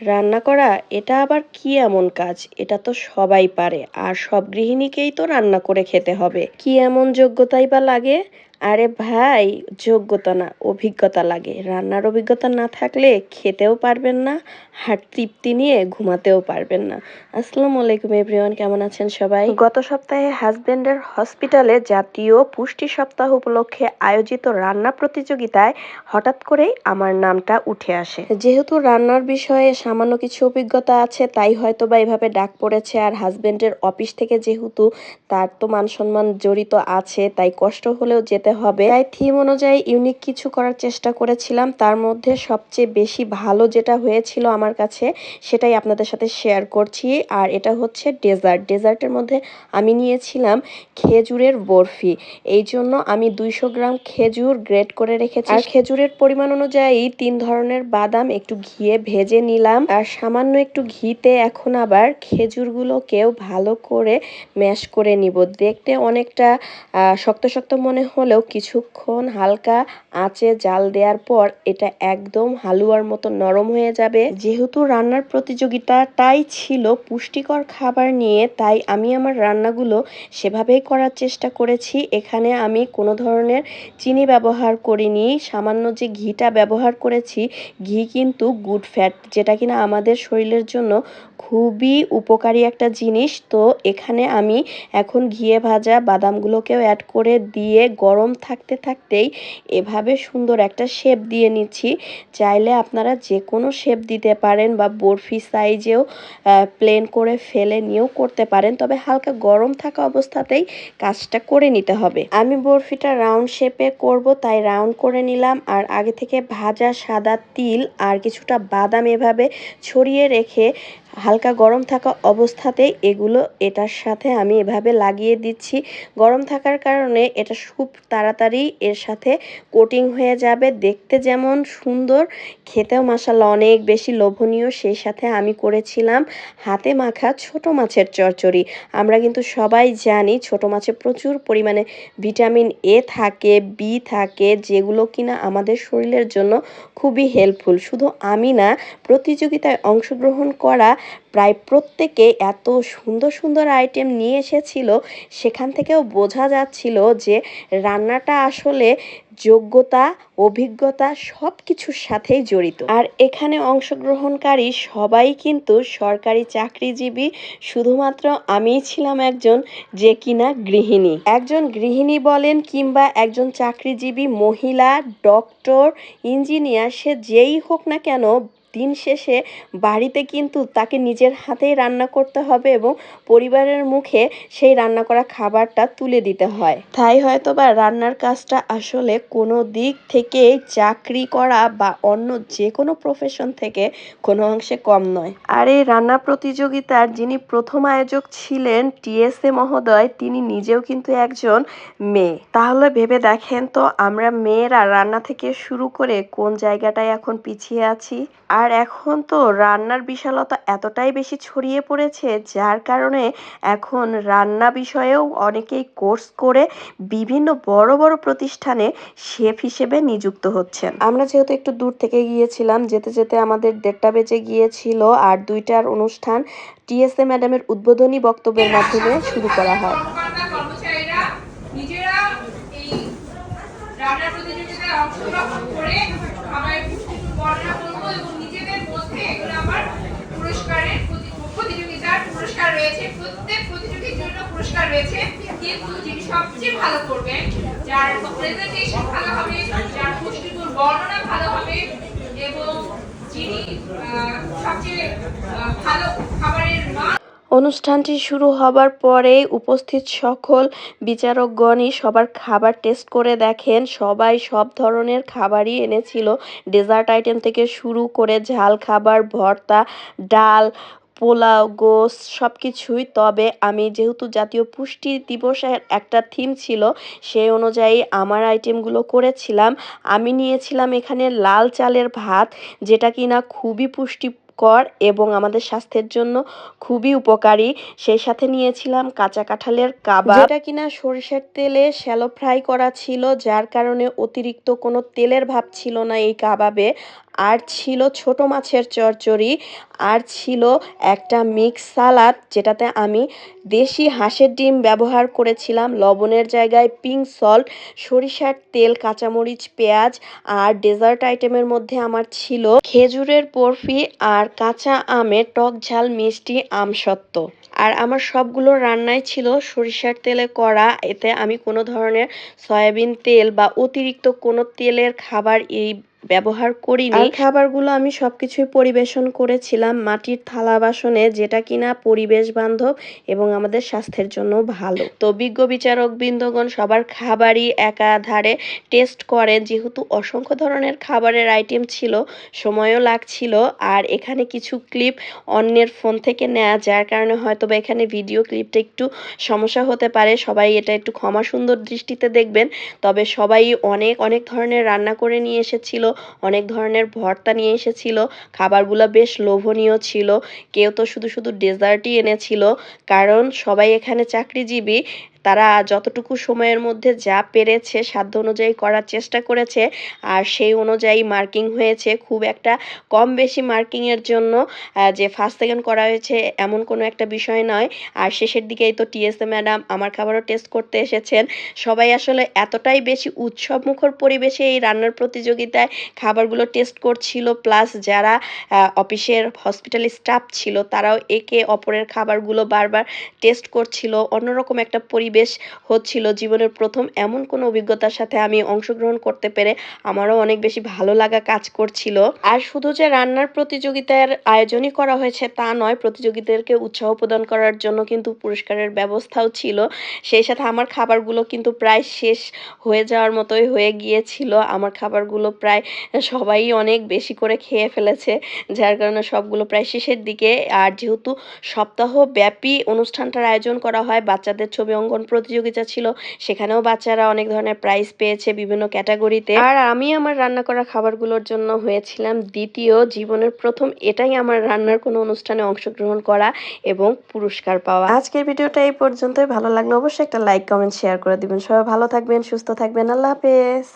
রান্না করা, এটা আবার কি এমন কাজ? এটা তো সবাই পারে, আর সব গৃহিণীকেই তো রান্না করে খেতে হবে। কি এমন যোগ্যতাই বা লাগে? আরে ভাই যোগ্যতা না অভিজ্ঞতা লাগে। রান্নার অভিজ্ঞতা না থাকলে খেতেও পারবেন না হাট তৃপ্তি নিয়ে ঘুমাতেও পারবেন না। আসসালামু আলাইকুম এভরিওয়ান কেমন আছেন সবাই? গত সপ্তাহে হাজবেন্ডের হসপিটালে জাতীয় পুষ্টি সপ্তাহ উপলক্ষে আয়োজিত রান্না প্রতিযোগিতায় হঠাৎ করেই আমার নামটা উঠে আসে। যেহেতু রান্নার বিষয়ে সামান্য কিছু অভিজ্ঞতা আছে তাই হয়তো বা এভাবে ডাক পড়েছে। আর হাজবেন্ডের অফিস থেকে যেহেতু তার তো মান সম্মান জড়িত আছে তাই কষ্ট হলেও যেতে হবে। তাই থিম অনুযায়ী ইউনিক কিছু করার চেষ্টা করেছিলাম। তার মধ্যে সবচেয়ে বেশি ভালো যেটা হয়েছিল আমার কাছে, সেটাই আপনাদের সাথে শেয়ার করছি। আর এটা হচ্ছে ডেজার্ট ডেজার্টের মধ্যে আমি নিয়েছিলাম খেজুরের বরফি। এই জন্য আমি দুইশো গ্রাম খেজুর গ্রেট করে রেখেছি। আর খেজুরের পরিমাণ অনুযায়ী তিন ধরনের বাদাম একটু ঘিয়ে ভেজে নিলাম। আর সামান্য একটু ঘিতে এখন আবার খেজুরগুলোকেও ভালো করে ম্যাশ করে নিব। দেখতে অনেকটা শক্ত শক্ত মনে হলেও কিছুক্ষণ হালকা আঁচে জাল দেওয়ার পর এটা একদম হালুয়ার মতো নরম হয়ে যাবে। যেহেতু রান্নার প্রতিযোগিতাটাই ছিল পুষ্টিকর খাবার নিয়ে, তাই আমি আমার রান্নাগুলো সেভাবেই করার চেষ্টা করেছি। এখানে আমি কোনো ধরনের চিনি ব্যবহার করিনি, সামান্য যে ঘিটা ব্যবহার করেছি, ঘি কিন্তু গুড ফ্যাট যেটা কিনা আমাদের শরীরের জন্য খুবই উপকারী একটা জিনিস। তো এখানে আমি এখন ঘিয়ে ভাজা বাদামগুলোকেও অ্যাড করে দিয়ে গরম থাকতে থাকতেই এভাবে সুন্দর একটা শেপ দিয়ে নিচ্ছি। চাইলে আপনারা যে কোনো শেপ দিতে পারেন বা বরফি সাইজেও প্লেন করে ফেলে নিয়েও করতে পারেন। তবে হালকা গরম থাকা অবস্থাতেই কাজটা করে নিতে হবে। আমি বরফিটা রাউন্ড শেপে করব, তাই রাউন্ড করে নিলাম। আর আগে থেকে ভাজা সাদা তিল আর কিছুটা বাদাম এভাবে ছড়িয়ে রেখে হালকা গরম থাকা অবস্থাতেই এগুলো এটার সাথে আমি এভাবে লাগিয়ে দিচ্ছি। গরম থাকার কারণে এটা খুব তাড়াতাড়ি এর সাথে কোটিং হয়ে যাবে। দেখতে যেমন সুন্দর, খেতেও মাসাল্লাহ অনেক বেশি লোভনীয়। সেই সাথে আমি করেছিলাম হাতে মাখা ছোট মাছের চচ্চড়ি। আমরা কিন্তু সবাই জানি ছোট মাছে প্রচুর পরিমাণে ভিটামিন এ থাকে, বি থাকে, যেগুলো কিনা আমাদের শরীরের জন্য খুবই হেল্পফুল। শুধু আমি না, প্রতিযোগিতায় অংশগ্রহণ করা প্রায় প্রত্যেকে এত সুন্দর সুন্দর আইটেম নিয়ে এসেছিল, সেখান থেকেও বোঝা যাচ্ছিল যে রান্নাটা আসলে যোগ্যতা, অভিজ্ঞতা সব কিছুর সাথেই জড়িত। আর এখানে অংশগ্রহণকারী সবাই কিন্তু সরকারি চাকরিজীবী, শুধুমাত্র আমিই ছিলাম একজন, যে কিনা গৃহিণী। একজন গৃহিণী বলেন কিংবা একজন চাকরিজীবী, মহিলা ডক্টর ইঞ্জিনিয়ার সে যেই হোক না কেন দিন শেষে বাড়িতে কিন্তু তাকে নিজের হাতেই রান্না করতে হবে এবং পরিবারের মুখে সেই রান্না করা খাবারটা তুলে দিতে হয়। তাই হয়তো বা রান্নার কাজটা আসলে কোনো দিক থেকে চাকরি করা বা অন্য যে কোনো প্রফেশন থেকে কোনো অংশে কম নয়। আর এই রান্না প্রতিযোগিতার যিনি প্রথম আয়োজক ছিলেন টিএসএ মহোদয়, তিনি নিজেও কিন্তু একজন মেয়ে। তাহলে ভেবে দেখেন তো আমরা মেয়েরা রান্না থেকে শুরু করে কোন জায়গাটায় এখন পিছিয়ে আছি? আর এখন তো রান্নার বিশালতা এতটাই বেশি ছড়িয়ে পড়েছে যার কারণে এখন রান্না বিষয়েও অনেকেই কোর্স করে বিভিন্ন বড় বড় প্রতিষ্ঠানে শেফ হিসেবে নিযুক্ত হচ্ছেন। আমরা যেহেতু একটু দূর থেকে গিয়েছিলাম যেতে যেতে আমাদের দেড়টা বেজে গিয়েছিল আর দুইটার অনুষ্ঠান টিএসএ ম্যাডামের উদ্বোধনী বক্তব্যের মাধ্যমে শুরু করা হয়। নিজেরা এই রান্নার প্রতিযোগিতায় অংশগ্রহণ করে খাবারের পুষ্টিগুণ বর্ণনা করব এবং নিজেদের মধ্যে এগুলো আমার পুরস্কারের প্রতি- প্রতিযোগিতার পুরস্কার রয়েছে, প্রত্যেক প্রতিযোগীর জন্য পুরস্কার রয়েছে, কিন্তু যিনি সবচেয়ে ভালো করবেন, যার প্রেজেন্টেশন ভালো হবে, যার পুষ্টিগুণ, বর্ণনা ভালো হবে, এবং যিনি সবচেয়ে ভালো খাবারের মান অনুষ্ঠানটি শুরু হবার পরে উপস্থিত সকল বিচারকগণই সবার খাবার টেস্ট করে দেখেন। সবাই সব ধরনের খাবারই এনেছিল। ডেজার্ট আইটেম থেকে শুরু করে ঝাল খাবার, ভর্তা, ডাল পোলাও, গোস সব কিছুই তবে আমি যেহেতু জাতীয় পুষ্টি দিবসের একটা থিম ছিল সেই অনুযায়ী আমার আইটেমগুলো করেছিলাম। আমি নিয়েছিলাম এখানে লাল চালের ভাত, যেটা কিনা খুবই পুষ্টিকর এবং আমাদের স্বাস্থ্যের জন্য খুবই উপকারী। সেই সাথে নিয়েছিলাম কাঁচা কাঁঠালের কাবাব, যেটা কিনা সরিষার তেলে শ্যালো ফ্রাই করা ছিল, যার কারণে অতিরিক্ত কোনো তেলের ভাব ছিল না এই কাবাবে। আর ছিল ছোট মাছের চচ্চড়ি আর ছিল একটা মিক্স সালাদ, যেটাতে আমি দেশি হাঁসের ডিম ব্যবহার করেছিলাম। লবণের জায়গায় পিঙ্ক সল্ট সরিষার তেল, কাঁচামরিচ, পেঁয়াজ আর ডেজার্ট আইটেমের মধ্যে আমার ছিল খেজুরের বরফি আর কাঁচা আমের টক ঝাল মিষ্টি আমসত্ত্ব। আর আমার সবগুলো রান্নাই ছিল সরিষার তেলে করা। এতে আমি কোনো ধরনের সয়াবিন তেল বা অতিরিক্ত কোনো তেলের খাবার এই ব্যবহার করিনি। খাবারগুলো আমি সবকিছুই পরিবেশন করেছিলাম। মাটির থালা বাসনে, যেটা কিনা পরিবেশ বান্ধব এবং আমাদের স্বাস্থ্যের জন্য ভালো। তো বিজ্ঞ বিচারক বৃন্দগণ সবার খাবারই একাধারে টেস্ট করেন। যেহেতু অসংখ্য ধরনের খাবারের আইটেম ছিল, সময়ও লাগছিল, আর এখানে কিছু ক্লিপ অন্যের ফোন থেকে নেওয়া যার কারণে হয়তো বা এখানে ভিডিও ক্লিপটা একটু সমস্যা হতে পারে। সবাই এটা একটু ক্ষমা সুন্দর দৃষ্টিতে দেখবেন। তবে সবাই অনেক অনেক ধরনের রান্না করে নিয়ে এসেছিল। অনেক ধরনের ভর্তা নিয়ে এসেছিল, খাবারগুলো বেশ লোভনীয় ছিল। কেউ তো শুধু শুধু ডেজার্টই এনেছিল, কারণ সবাই এখানে চাকরিজীবী। তারা যতটুকু সময়ের মধ্যে যা পেরেছে সাধ্য অনুযায়ী করার চেষ্টা করেছে, আর সেই অনুযায়ী মার্কিং হয়েছে। খুব একটা কম বেশি মার্কিংয়ের জন্য যে ফার্স্ট, সেকেন্ড করা হয়েছে এমন কোনো একটা বিষয় নয়। আর শেষের দিকেই তো টিএসএ ম্যাডাম আমার খাবারও টেস্ট করতে এসেছেন। সবাই আসলে এতটাই বেশি উৎসব মুখর পরিবেশে এই রান্নার প্রতিযোগিতায় খাবারগুলো টেস্ট করছিল, প্লাস যারা অফিসের হসপিটাল স্টাফ ছিল, তারাও একে অপরের খাবারগুলো বারবার টেস্ট করছিল। অন্যরকম একটা পরিবেশ হচ্ছিল জীবনের প্রথম। এমন কোনো অভিজ্ঞতার সাথে আমি অংশগ্রহণ করতে পেরে আমারও অনেক বেশি ভালো লাগা কাজ করছিল। আর শুধু যে রান্নার প্রতিযোগিতার আয়োজনই করা হয়েছে তা নয়, প্রতিযোগীদেরকে উৎসাহ প্রদান করার জন্য কিন্তু পুরস্কারের ব্যবস্থাও ছিল। সেই সাথে আমার খাবারগুলো কিন্তু প্রায় শেষ হয়ে যাওয়ার মতোই হয়ে গিয়েছিল। আমার খাবারগুলো প্রায় সবাই অনেক বেশি করে খেয়ে ফেলেছে, যার কারণে সবগুলো প্রায় শেষের দিকে। আর যেহেতু সপ্তাহ ব্যাপী অনুষ্ঠানটার আয়োজন করা হয়, বাচ্চাদের ছবি অঙ্কন প্রতিযোগিতা ছিল, সেখানেও বাচ্চারা অনেক ধরনের প্রাইজ পেয়েছে বিভিন্ন ক্যাটাগরিতে আর আমি আমার রান্না করা খাবারগুলোর জন্য হয়েছিলাম দ্বিতীয়, জীবনের প্রথম, এটাই আমার রান্নার কোনো অনুষ্ঠানে অংশগ্রহণ করা এবং পুরস্কার পাওয়া। আজকের ভিডিওটা এই পর্যন্তই। ভালো লাগলে অবশ্যই একটা লাইক কমেন্ট শেয়ার করে দিবেন। সবাই ভালো থাকবেন, সুস্থ থাকবেন। আল্লাহ হাফেজ।